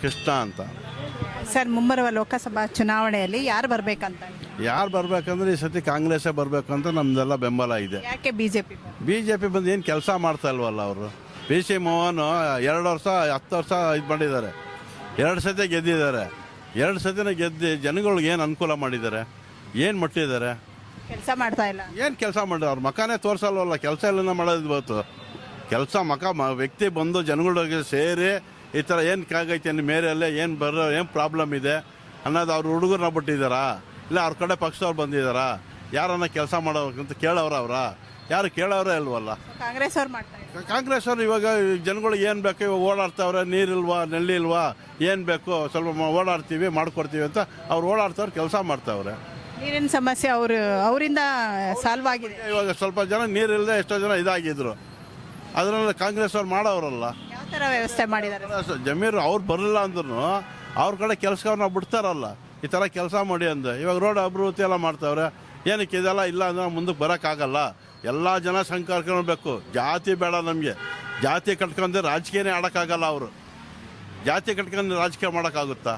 ಕೃಷ್ಣ ಅಂತ ಸರ್ ಮುಂಬರುವ ಲೋಕಸಭಾ ಚುನಾವಣೆಯಲ್ಲಿ ಯಾರು ಬರ್ಬೇಕಂತ? ಯಾರು ಬರ್ಬೇಕಂದ್ರೆ ಈ ಸತಿ ಕಾಂಗ್ರೆಸ್ಸೇ ಬರಬೇಕು ಅಂತ ನಮ್ದೆಲ್ಲ ಬೆಂಬಲ ಇದೆ. ಯಾಕೆ ಬಿಜೆಪಿ ಬಿ ಜೆ ಪಿ ಬಂದು ಏನು ಕೆಲಸ ಮಾಡ್ತಾ ಇಲ್ವಲ್ಲ ಅವರು? ಪಿ ಸಿ ಮೋಹನ್ ಎರಡು ವರ್ಷ ಹತ್ತು ವರ್ಷ ಇದು ಮಾಡಿದ್ದಾರೆ. ಎರಡು ಸತಿ ಗೆದ್ದಿದ್ದಾರೆ. ಎರಡು ಸತಿನ ಗೆದ್ದು ಜನಗಳಿಗೆ ಏನು ಅನುಕೂಲ ಮಾಡಿದ್ದಾರೆ? ಏನು ಮುಟ್ಟಿದ್ದಾರೆ? ಕೆಲಸ ಮಾಡ್ತಾ ಇಲ್ಲ. ಏನು ಕೆಲಸ ಮಾಡಿದ್ರು? ಅವ್ರ ಮಕಾನೇ ತೋರಿಸಲ್ವಲ್ಲ ಕೆಲಸ ಇಲ್ಲ ಮಾಡೋದು ಬಂತು ಕೆಲಸ ಮಕ ಮ ವ್ಯಕ್ತಿ ಬಂದು ಜನಗಳಿಗೆ ಸೇರಿ ಈ ಥರ ಏನು ಕಾಗೈತೆ ನಿಮ್ಮ ಮೇರೆಯಲ್ಲೇ ಏನು ಬರೋ ಏನು ಪ್ರಾಬ್ಲಮ್ ಇದೆ ಅನ್ನೋದು ಅವ್ರ ಹುಡುಗರನ್ನ ಬಿಟ್ಟಿದ್ದಾರಾ ಇಲ್ಲ ಅವ್ರ ಕಡೆ ಪಕ್ಷದವ್ರು ಬಂದಿದ್ದಾರಾ ಯಾರನ್ನ ಕೆಲಸ ಮಾಡೋಕ್ಕಂತ ಕೇಳೋರ ಅವರ? ಯಾರು ಕೇಳೋರೇ ಇಲ್ವಲ್ಲ? ಕಾಂಗ್ರೆಸ್ ಅವ್ರು ಮಾಡ್ತಾರೆ ಕಾಂಗ್ರೆಸ್ ಅವ್ರು ಇವಾಗ ಜನಗಳಿಗೆ ಏನು ಬೇಕು ಇವಾಗ ಓಡಾಡ್ತಾವ್ರೆ ನೀರಿಲ್ವಾ ನೆಲ್ಲಿ ಇಲ್ವಾ ಏನು ಬೇಕು ಸ್ವಲ್ಪ ಓಡಾಡ್ತೀವಿ ಮಾಡ್ಕೊಡ್ತೀವಿ ಅಂತ ಅವ್ರು ಓಡಾಡ್ತಾವ್ರು ಕೆಲಸ ಮಾಡ್ತಾವ್ರೆ. ನೀರಿನ ಸಮಸ್ಯೆ ಅವರು ಅವರಿಂದ ಸಾಲ್ವ್ ಆಗಿದೆ. ಇವಾಗ ಸ್ವಲ್ಪ ಜನ ನೀರಿಲ್ಲದೆ ಎಷ್ಟೋ ಜನ ಇದಾಗಿದ್ರು. ಅದರಲ್ಲಿ ಕಾಂಗ್ರೆಸ್ ಅವ್ರು ಮಾಡೋರಲ್ಲ ವ್ಯವಸ್ಥೆ ಮಾಡಿದ್ದಾರೆ. ಜಮೀರು ಅವ್ರು ಬರಲಿಲ್ಲ ಅಂದ್ರೂ ಅವ್ರ ಕಡೆ ಕೆಲಸವ್ರನ್ನ ಬಿಡ್ತಾರಲ್ಲ. ಈ ಥರ ಕೆಲಸ ಮಾಡಿ ಅಂದ. ಇವಾಗ ರೋಡ್ ಅಭಿವೃದ್ಧಿ ಎಲ್ಲ ಮಾಡ್ತಾವ್ರೆ. ಏನಕ್ಕೆ ಇದೆಲ್ಲ ಇಲ್ಲ ಅಂದ್ರೆ ಮುಂದಕ್ಕೆ ಬರೋಕ್ಕಾಗಲ್ಲ. ಎಲ್ಲ ಜನ ಸಂಕರ್ಕೊಳ್ಬೇಕು ಜಾತಿ ಬೇಡ ನಮಗೆ. ಜಾತಿ ಕಟ್ಕೊಂಡ್ರೆ ರಾಜಕೀಯನೇ ಆಡೋಕ್ಕಾಗಲ್ಲ ಅವರು. ಜಾತಿ ಕಟ್ಕೊಂಡು ರಾಜಕೀಯ ಮಾಡೋಕ್ಕಾಗುತ್ತಾ?